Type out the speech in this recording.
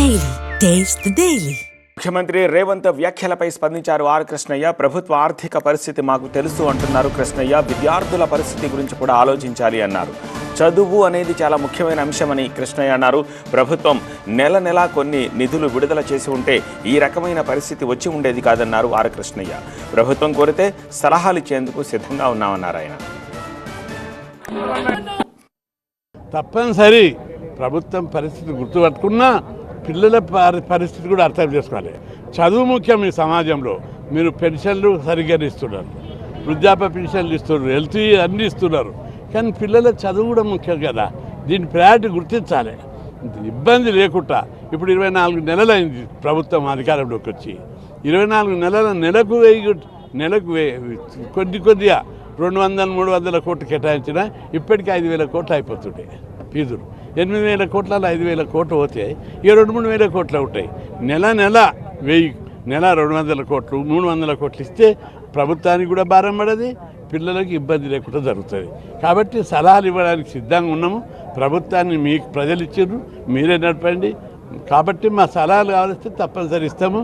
Taste the Daily. ముఖ్యమంత్రి రేవంత్ వ్యాఖ్యలపై స్పందించారు ఆర్ కృష్ణయ్య. ప్రభుత్వ ఆర్థిక పరిస్థితి మాకు తెలుసు అంటున్నారు కృష్ణయ్య. విద్యార్థుల పరిస్థితి గురించి కూడా ఆలోచించాలి అన్నారు. చదువు అనేది చాలా ముఖ్యమైన అంశమని కృష్ణయ్య అన్నారు. ప్రభుత్వం నెల నెలా కొన్ని నిధులు విడుదల చేసి ఉంటే ఈ రకమైన పరిస్థితి వచ్చి ఉండేది కాదన్నారు ఆర్ కృష్ణయ్య. ప్రభుత్వం కోరితే సలహాలు ఇచ్చేందుకు సిద్ధంగా ఉన్నామన్నారు ఆయన. తప్పనిసరి. ప్రభుత్వం పరిస్థితి గుర్తుపట్టుకున్నా పిల్లల పరిస్థితి కూడా అర్థం చేసుకోవాలి. చదువు ముఖ్యం ఈ సమాజంలో. మీరు పెన్షన్లు సరిగ్గా ఇస్తున్నారు. వృద్ధాప్య పెన్షన్లు ఇస్తున్నారు. హెల్త్ అన్నీ ఇస్తున్నారు. కానీ పిల్లల చదువు కూడా ముఖ్యం కదా. దీని ప్రయారిటీ గుర్తించాలి. ఇబ్బంది లేకుండా. ఇప్పుడు ఇరవై నాలుగు నెలలైంది ప్రభుత్వం అధికారంలోకి వచ్చి. ఇరవై నాలుగు నెలల నెలకు వేయి నెలకు వెయ్యి కొద్ది కొద్దిగా రెండు వందల మూడు వందల కోట్లు కేటాయించినా ఇప్పటికీ ఐదు వేల కోట్లు అయిపోతుంటాయి ఫీజులు. ఎనిమిది వేల కోట్లలో ఐదు వేల కోట్లు పోతే ఇక రెండు మూడు వేల కోట్లు అవుతాయి నెల నెల వెయ్యి నెల రెండు వందల కోట్లు మూడు వందల కోట్లు ఇస్తే ప్రభుత్వానికి కూడా భారం పడది పిల్లలకి ఇబ్బంది లేకుండా జరుగుతుంది. కాబట్టి సలహాలు ఇవ్వడానికి సిద్ధంగా ఉన్నాము. ప్రభుత్వాన్ని మీకు ప్రజలు ఇచ్చారు మీరే నడపండి. కాబట్టి మా సలహాలు కావాల్స్తే తప్పనిసరి ఇస్తాము.